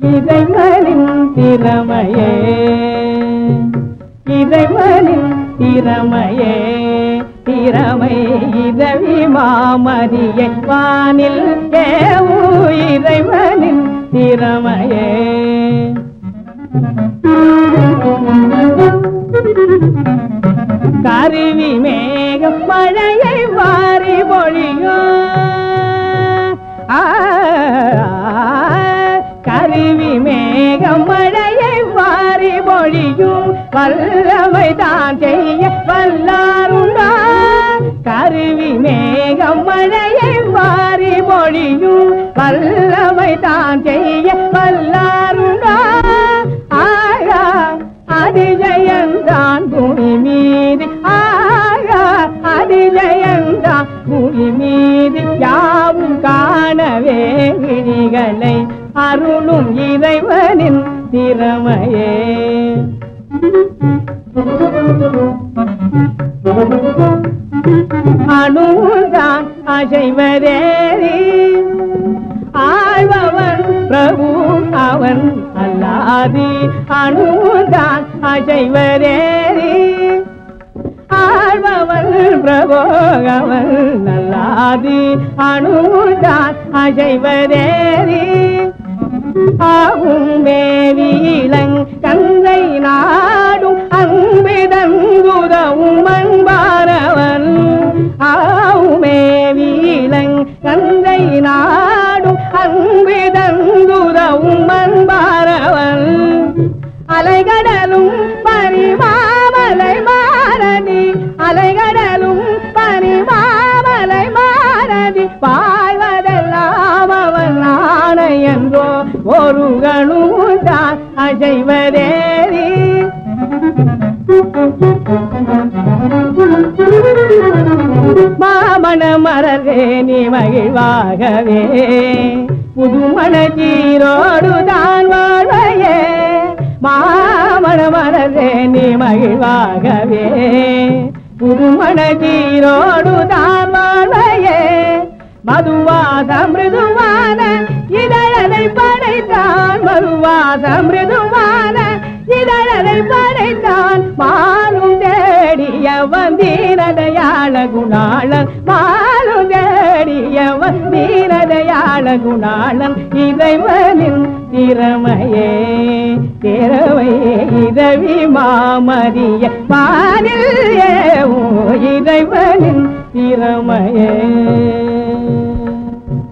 இறைவனின் திறமையே. இறைவனின் திறமையே. திறமை இதவி மாமதியை வானில் ஏவு இறைவனின் திறமையே. கருவி மேகம் மழையை வாரி பொழியும். ஆ, மேகமழையை வாரி பொழியும் வல்லமை தான் செய்ய வல்லாருண்டா கருவி மேகம் மழையை வாரி மொழியும் வல்லமை தான் செய்ய வல்லாருண்டா ஆயா அதிஜயந்தான் பூமி மீது. ஆயா அதிஜயந்தான் பூமி மீது. யாவும் காணவே விழிகளை அருளும் இறைவனின் திறமையே. அணுதான் அசைவரேறி ஆழ்பவன் பிரபு அவன் அல்லாதி. அணுதான் அசைவரேறி ஆழ்பவன் பிரபு அவன் அல்லாதி. அணுதான் அசைவரேறி ஆகும் மேவியிலங் கங்கை நாடும் அன்பிதங்குதவும் அன்பாரவன் ஆவும் மேவியிலங் கங்கை நாடும் அன்பிதங்குதவும் அன்பாரவன் அலைகடலும் அசைவதேறி மாமண மரரே நீ மகிழ்வாகவே. புதுமண சீரோடு தான் வாழ்வையே. மாமண மரரே நீ மகிழ்வாகவே. புதுமண சீரோடு தான் வாழ்வையே. மதுவாத மிருதுவான இதழனை படைத்தான். மதுவாத மிருதுவான படைத்தான் மாலும் தேடிய வந்தீரதையாள குணாளன் மாலும் தேடிய வந்தீரதையாள குணாளன் இறைவனின் திறமையே திறமையே இரவி மாமதிய. வானில் ஏவோ இறைவனின் திறமையே.